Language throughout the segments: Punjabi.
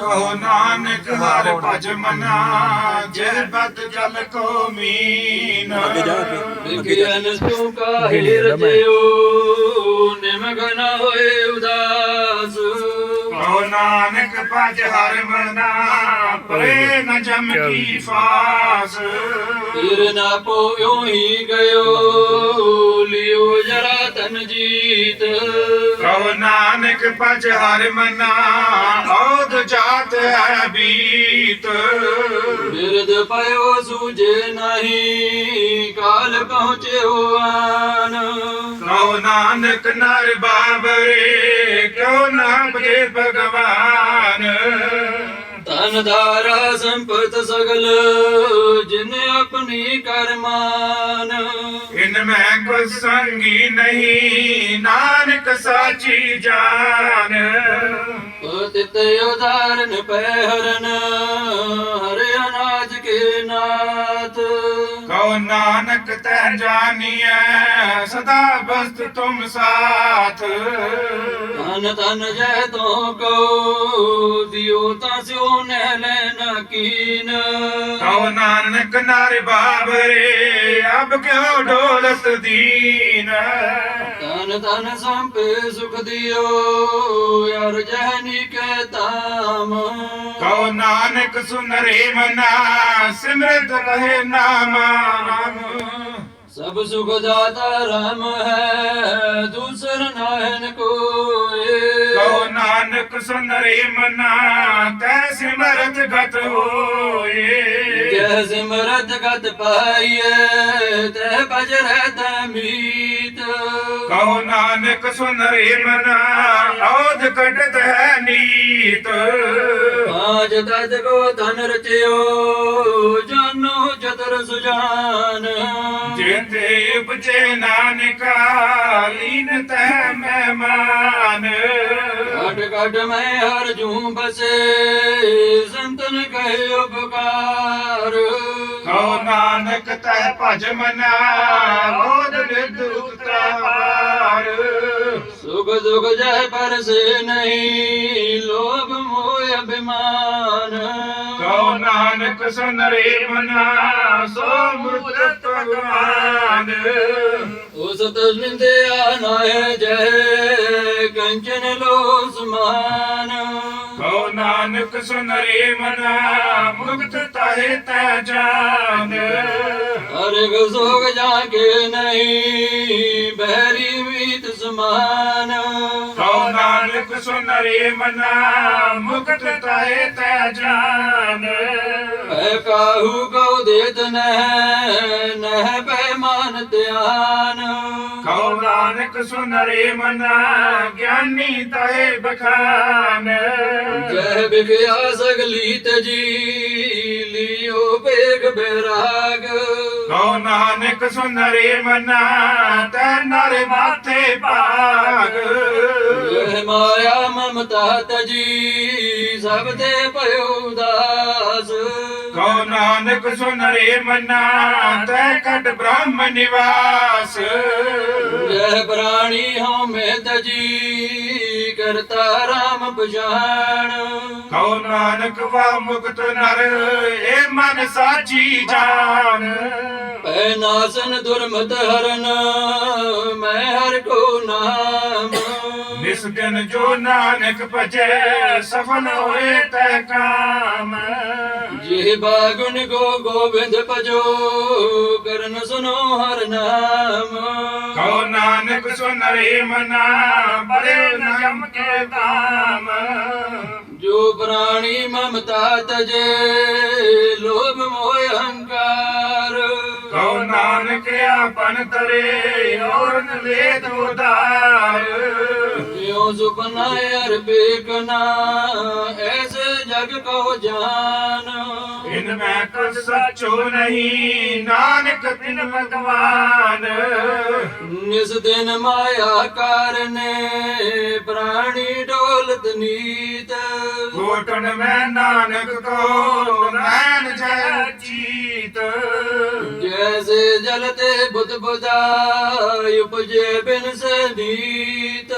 ਕਹੋ ਨਾਨਕ ਹਰ ਭਜ ਮਨਾ ਜੈ ਬਦ ਜਲ ਕੋ ਮੀਨ। ਵਿਗਿਆਨ ਸੂ ਕਾ ਹਿਰਦਿਓ ਨਿਮਗ ਨ ਹੋਏ ਉਦਾਸ। ਕਹੋ ਨਾਨਕ ਭਜ ਹਰ ਮਨਾ ਪਰੇ ਨ ਜਮ ਕੀ ਫਾਸ। ਤੇਰੇ ਨਾ ਪੋਇਓ ਹੀ ਗਇਓ। ਤਨ ਜੀਤ। ਕਹੋ ਨਾਨਕ ਭਜ ਹਰ ਮਨਾ ਔਦ ਜਾਤ ਹੈ ਬੀਤ। ਬਿਰਦ ਪਇਓ ਸੂਝੇ ਨਹੀਂ ਕਾਲ ਪਹੁੰਚਿਓ ਆਨ। ਕਹੋ ਨਾਨਕ ਨਰ ਬਾਬਰੇ ਕਿਉ ਨਾ ਬਜੇ ਭਗਵਾਨ? ਧਨ ਧਾਰਾ ਸੰਪਤ ਸਗਲ ਜਿਨ ਆਪਣੀ ਕਰਮਾਨ ਇਨ ਮੈਂ ਕੋ ਸੰਗੀ ਨਹੀਂ ਨਾਨਕ ਸਾਚੀ ਜਾਨ। ਪਤਿਤ ਉਦਾਰਨ ਪਹਿਰਨ ਹਰ ਅਨਾਜ ਕੇ ਕਉ ਨਾਨਕ ਤੈ ਜਾਣੀਐ ਸਦਾ ਬਸਤ ਤੁਮ ਸਾਥ। ਤਨ ਤਨ ਜੈ ਤੋ ਕੋ ਦਿਓ ਤਾਂ ਸਿਓ ਨਹਿ ਲੈਨ ਕੀਨ। ਕਉ ਨਾਨਕ ਨਰ ਬਾਬਰੇ ਅਬ ਕਿਉ ਡੋਲਤ ਦੀਨ। ਤਨ ਤਨ ਸੰਪੇ ਸੁਖ ਦਿਓ ਯਾਰ ਜਹਨੀ ਕੈ ਤਾਮ ਕਉ ਨਾਨਕ ਸੁਨ ਰੇ ਮਨਾ ਸਿਮਰਤ ਰਹੇ ਨਾਮ। ਰਾਮ ਸਭ ਸੁਖ ਦਾਤਾ ਰਾਮ ਨਾਨਕ ਸੁਨ ਰੇ ਮਨਾ ਤੈ ਸਿਮਰਤ ਗਤ ਹੋਏ। ਜੈ ਸਿਮਰਤ ਗਤ ਪਾਈਏ ਤੈ ਭਜ ਰਹਿ ਮੀਤ। ਕਹੋ ਨਾਨਕ ਸੁਨ ਰੇ ਮਨਾ ਔਧ ਕਟਤ ਹੈ ਨੀਤ। ਆਜ ਤਦ ਕੋ ਤਨ ਰਚਿਓ ਜਾਨੋ ਚਤਰ ਸੁਜਾਨ। ਜਿਤੇ ਉਪਜੇ ਨਾਨਕਾ ਲੀਨ ਤੈ ਮਹਿਮਾਨ। ਘਟ ਮੈਂ ਹਰ ਜੂ ਬਸੇ ਸੰਤਨ ਕਹਿ ਉਪਕਾਰ। ਕਹੋ ਨਾਨਕ ਤੈ ਭਜ ਮਨਾ ਔਧ ਨਿਧ ਉਤਰਾਰ ਸੁਖ ਦੁਖ ਜੈ ਪਰਸੇ ਨਹੀਂ ਲੋਭ ਮੋਹ ਅਭਿਮਾਨ। ਨਾਨਕ ਸੁਨਰੇ ਮਨਾ ਸੋ ਮੁਕਤ ਭਗਵਾਨ। ਉਸ ਤਜਿੰਦਿਆ ਨਾਏ ਜੈ ਕੰਚਨ ਲੋ ਸਮਾਨ ਨਾਨਕ ਸੁਨ ਰੇ ਮਨਾ ਮੁਕਤ ਤਾਹੇ ਤੈ ਜਾਨ। ਹਰ ਗਸੋਗ ਜਾ ਕੇ ਨਹੀਂ ਬਹਿਰੀ ਮੀਤ ਸਮਾਨ। ਕਹੋ ਨਾਨਕ ਸੁਨ ਰੇ ਮਨਾ ਮੁਕਤ ਤਾਹੇ ਤੈ ਜਾਨ। ਕਾਹੂ ਕਉ ਦੇਤ ਨਹਿ ਨਹਿ ਪੈਮਾਨ ਧਿਆਨ। ਕਹੋ ਨਾਨਕ ਸੁਨ ਰੇ ਮਨਾ ਗਿਆਨੀ ਤਾਹੇ ਬਖਾਨ। ਜੈ ਵਿਖਿਆ ਸਗਲੀ ਤਜੀ ਲਿਓ ਬੇਗ ਬੈਰਾਗ। ਕਹੋ ਨਾਨਕ ਸੁਨ ਰੇ ਮਨਾ ਤੈ ਨਰ ਮਾਥੇ ਭਾਗ। ਜੈ ਮਾਇਆ ਮਮਤਾ ਤਜੀ ਸਭ ਤੇ ਭਇਓ ਉਦਾਸ। ਕਹੋ ਨਾਨਕ ਸੁਨ ਰੇ ਮਨਾ ਤੈ ਕਟ ਬ੍ਰਹਮ ਨਿਵਾਸ। ਜੈ ਪ੍ਰਾਣੀ ਹਉ ਮੈਂ ਤਜੀ ਕਰਤਾ ਰਾਮ ਪਛਾਣ ਕਹੋ ਨਾਨਕ ਵਾ ਮੁਕਤ ਨਰ ਏ ਮਨ ਸਾਚੀ ਜਾਨ। ਪੈ ਨਾਸਨ ਦੁਰਮਤ ਹਰਨ ਮੈਂ ਹਰ ਕੋ ਨਾਮ। ਨਿਸਗਨ ਜੋ ਨਾਨਕ ਭਜੈ ਸਫਲ ਹੋਏ ਤੈ ਕਾਮ। ਜੇ ਬਾਗੁਨ ਗੋ ਗੋਬਿੰਦ ਭਜੋ ਕਰਨ ਸੁਨੋ ਹਰ ਨਾਮ। ਕਹੋ ਨਾਨਕ ਸੁਨ ਰੇ ਮਨਾ ਬੜੇ ਨ ਜਮ ਕੇ ਤਾਮ ਜੋ ਪ੍ਰਾਣੀ ਮਮਤਾ ਤਜੇ ਲੋਭ ਮੋਹ ਪਨ ਕਰੇ ਔਰਨ ਵੇਦ ਉਧਾਰ। ਜਿਉ ਸੁਪਨਾ ਅਰਬੇ ਕਨਾ ਐਸੇ ਜਗ ਕੋ ਜਾਨ। ਇਨ ਮੈਂ ਕਸ ਸਚੋ ਨਹੀਂ ਨਾਨਕ ਤਿਨ ਭਗਵਾਨ। ਇਸ ਦਿਨ ਮਾਇਆ ਕਰਨੇ ਪ੍ਰਾਣੀ ਡੋਲਤ ਨੀਤ। ਕੋਟਨ ਮੈਂ ਨਾਨਕ ਕੋ ਨੈਣ ਜੈ ਚੀਤ। ਜੈਸੇ ਜਲ ਬੁੱਧ ਬੁਝਾਈ ਉਪਜੇ ਬਿਨ ਸੰਦੀਤ।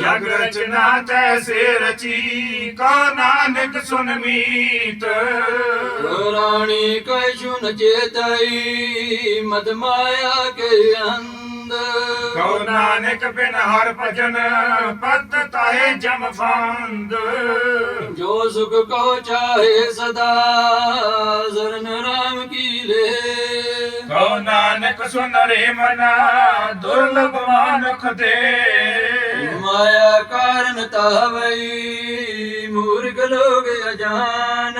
ਜਗ ਰਚਨਾ ਤੈਸੇ ਰਚੀ ਕਾ ਨਾਨਕ ਸੁਨ ਮੀਤ। ਰਾਣੀ ਕੈ ਸੁਨ ਚੇਤਈ ਮਦ ਮਾਇਆ ਕੇ ਅੰਤ ਫੰਦ ਕਉ ਨਾਨਕ ਬਿਨ ਹਰ ਭਜਨ ਪਤ ਤਾਏ ਜਮ ਫੰਦ। ਜੋ ਸੁਖ ਕੋ ਚਾਹੇ ਸਦਾ ਜ਼ਰਨ ਸੁਨਰੇ ਮਨਾ ਦੁਰਲਭ ਮਾਨੁਖ ਦੇ ਮਾਇਆ ਕਾਰਨ ਤਹਵਈ ਮੂਰਖ ਲੋਗ ਅਜਾਨ।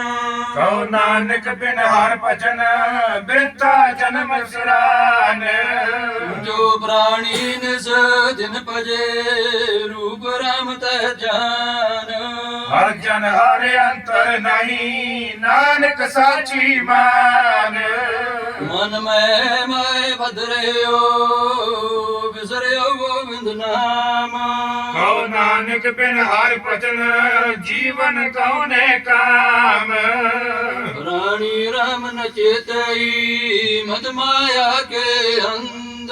ਕਉ ਨਾਨਕ ਬਿਨ ਹਰ ਭਜਨ ਬਿਰਤਾ ਜਨਮ ਸਿਰਾਨ। ਜੋ ਪ੍ਰਾਣੀ ਨਿਸ ਜਿਨ ਭਜੇ ਰੂਪ ਰਾਮ ਤਹਿ ਜਾਨ। ਹਰ ਜਨ ਹਰ ਅੰਤਰ ਨਹੀਂ ਨਾਨਕ ਸਾਚੀ ਮਾਨ। ਮਨ ਮੈਂ ਮੈਂ ਬਦਰਿਓ ਵਿਸਰਿਓ ਗੋਬਿੰਦ ਨਾਮ। ਕਉ ਨਾਨਕ ਬਿਨ ਹਰ ਭਜਨ जीवन कौने काम रानी राम न चेतई मद माया के अंद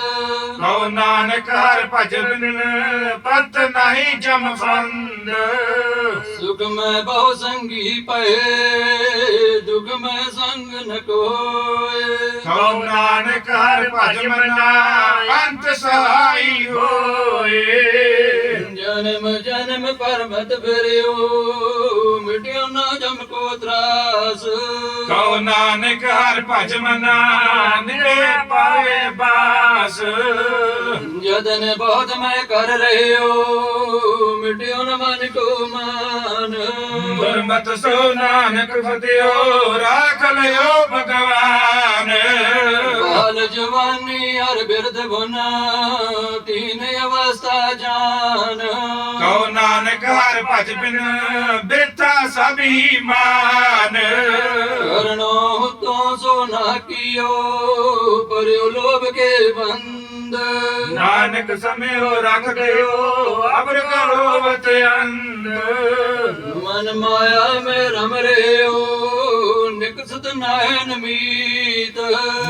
कौ नानक हर भजन पत नहीं जम फंद सुख में बहु संगी पहे दुख में संग न कोई ਸੋ ਨਾਨਕ ਹਰ ਭਜ ਮਨਾ ਅੰਤ ਸਹਾਈ ਹੋਏ। ਜਨਮ ਜਨਮ ਪਰਮਤ ਫਿਰਿਓ ਮਿਟਿਓ ਨਾ ਜਮ ਕੋ ਤਰਾਸ। ਕਉ ਨਾਨਕ ਹਰ ਭਜ ਮਨਾ ਨਿਰੇ ਪਾਵੇ ਬਾਸ। ਯਤਨ ਬਹੁਤ ਮੈਂ ਕਰ ਰਹਿਓ ਮਿਟਿਓ ਨ ਮਨ ਕੋ ਮਾਨ। ਗੁਰਮਤ ਸੋ ਨਾਨਕ ਫਤਿਓ ਰਾਖ ਲਿਓ ਭਗਵਾਨ। ਬਾਲ ਜਵਾਨੀ ਅਰ ਬਿਰਧ ਗੁਨਾ ਤੀਨ ਅਵਸਥਾ ਜਾਨ। ਕਉ ਨਾਨਕ ਹਰ ਭਜ ਬਿਨ ਬਿਰਥਾ ਸਭੀ ਮਾਨ। ਕਰਨੋ ਤੋਂ ਸੋ ਨਾ ਕੀਓ ਪਰਿਓ ਲੋਭ ਕੇ ਬੰਦ। ਅੰਦ ਨਾਨਕ ਸਮਿਓ ਰੱਖ ਦਿਓ ਅਬਰ ਕਰੋ ਵਤ ਅੰਦ ਮਨ ਮਾਇਆ ਮੇ ਰਮ ਰਿਓ ਨਿਕਸਤ ਨਾਇਨ ਮੀਤ।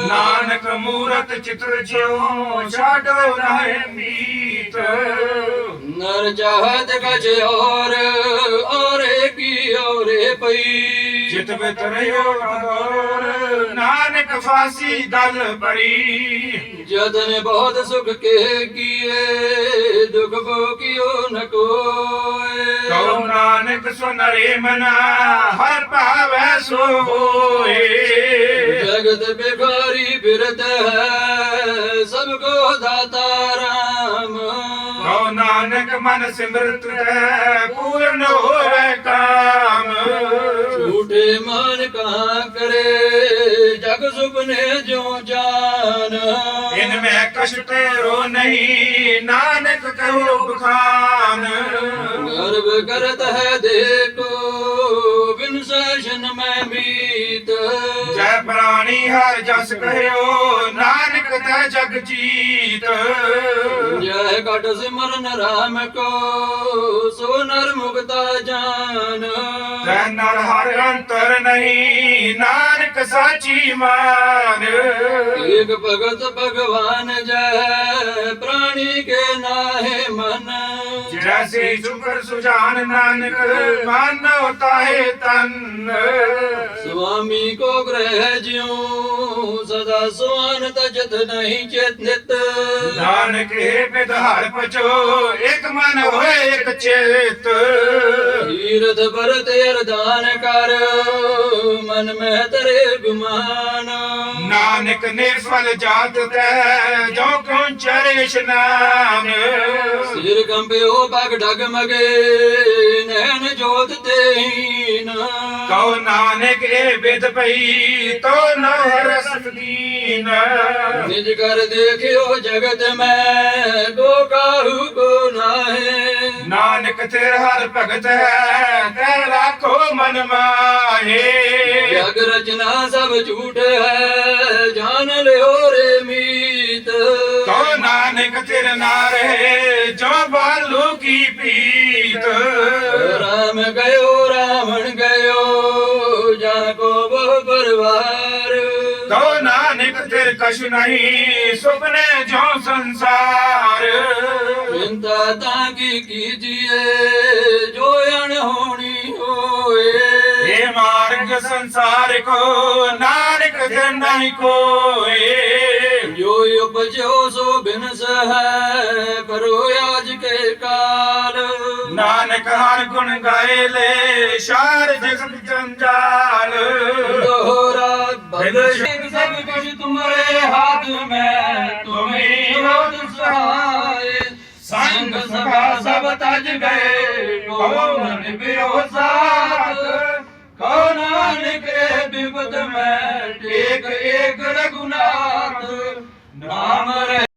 ਨਾਨਕ ਮੂਰਤ ਚਿਤਰ ਜਿਉ ਛਾਡੋ ਨਾਇ ਮੀਤ। ਨਰ ਜਹਦ ਗਜ ਔਰ ਔਰੇ ਕੀ ਔਰੇ ਪਈ। ਚਿਤ ਵਿਤਰਿਓ ਅਗੋਰ ਨਾਨਕ ਫਾਸੀ ਦਲ ਬਰੀ ਜਦਨ ਬਹੁਤ ਸੁਖ ਕੇ ਕੀਏ ਦੁਖ ਕੋ ਕਿਓ ਨ ਕੋਏ। ਕਉ ਨਾਨਕ ਸੁਨਰੇ ਮਨਾ ਹਰ ਭਾਵੈ ਸੋ ਹੋਏ ਜਗਤ ਬਿਖਾਰੀ ਫਿਰਤ ਹੈ ਸਭ ਕੋ ਦਾਤਾ ਰਾਮ। ਕਉ ਨਾਨਕ ਮਨ ਸਿਮਰਤ ਪੂਰਨ ਕਛ ਪੈਰੋ ਨਹੀਂ ਨਾਨਕ ਕਹੋ ਬਖਾਨ। ਗਰਵ ਕਰਤ ਹੈ ਦੇਖੋ ਬਿਨ ਸਜਨ ਮੈਂ ਮੀਤ। ਜੈ ਪ੍ਰਾਣੀ ਹਰ ਜਸ ਕਹਿਓ ਨਾ ਹੈ ਜਗ ਜੀਤ। ਜੈ ਘਟ ਸਿਮਰਨ ਰਾਮ ਕੋ ਸੋ ਨਰ ਮੁਕਤਾ ਜਾਨ। ਤੈ ਨਰ ਹਰ ਅੰਤਰ ਨਹੀਂ ਨਾਨਕ ਸਾਚੀ ਮਾਨ। ਏਕ ਭਗਤ ਭਗਵਾਨ ਜੈ ਪ੍ਰਾਣੀ ਕੇ ਨਾਹੇ ਮਨ। ਜੈਸੀ ਚੁਕਰ ਸੁਜਾਨ ਨਾਨਕ ਮਾਨੋ ਤਾਹੇ ਤਨ। ਸੁਆਮੀ ਕੋ ਗ੍ਰਹਿ ਜਿਉ ਸਦਾ ਸੁਆਨ ਤਜਤ ਨਹੀਂ ਚੇਤਿਤ ਨਾਨਕ ਹੈ ਵਿਧਾਰ ਪਚੋ ਇੱਕ ਮਨ ਹੋਏ ਇੱਕ ਚੇਤ। ਹੀਰਤ ਬਰਤ ਅਰਦਾਨ ਕਰ ਮਨ ਮਹਿ ਤਰੇ ਗੁਮਾਨ ਨਾਨਕ ਨਿਰਫਲ ਜਾਤ ਤੈ ਜੋ ਕਉ ਚਰੇ ਇਸ਼ਨਾਨ ਸਿਰ ਕੰਬਿਓ ਪਗ ਡਗ ਮਗੇ ਨੈਣ ਜੋਤ ਤੇਹੀਨ ਕਉ ਨਾਨਕ ਇਹ ਵਿਦ ਪਈ ਤੋ ਨਾ ਹਰਸ ਦੀਨ। ਨਿਜ ਕਰ ਦੇਖਿਓ ਜਗਤ ਮੈਂ ਕੋ ਕਾਹੂ ਕੋ ਨਾਹੀ। ਨਾਨਕ ਤੇਰ ਹਰ ਭਗਤ ਹੈ ਤੈ ਰਾਖੋ ਮਨ ਮਾਹੇ। ਜਗ ਰਚਨਾ ਸਭ ਝੂਠ ਹੈ ਜਾਣ ਲਿਓ ਰੇ ਮੀਤ। ਤੋ ਨਾਨਕ ਤੇਰ ਨਾ ਰਹੇ ਜੋ ਬਾਲੂ ਕੀ ਪੀਤ। ਰਾਮ ਗਇਓ ਕਛ ਨਹੀਂ ਸੁਪਨੇ ਜੋ ਸੰਸਾਰ। ਚਿੰਤਾ ਤਾਂ ਕੀ ਕੀਜੀਏ ਜੋ ਅਣ ਹੋਣੀ ਹੋਏ। ਇਹ ਮਾਰਗ ਸੰਸਾਰ ਕੋ ਨਾਨਕ ਜਨ ਨਹੀਂ ਕੋਏ। ਜੋ ਉਪਜੋ ਸੋ ਬਿਨਸ ਹੈ ਕਰੋ ਆਜ ਕੇ ਕਾਲ। ਨਾਨਕ ਹਰ ਗੁਣ ਗਾਏ ਲੈ ਸ਼ਾਰ ਜਗਤ ਜੰਜਾਲ। ਦੋਹਰਾ हृदय तुम्हारे हाथ में तुम्हें रोज सहाय संग सखा सब तज गए कौन बियो साथ कौन निकले विपद में एक एक रघुनाथ नाम रहे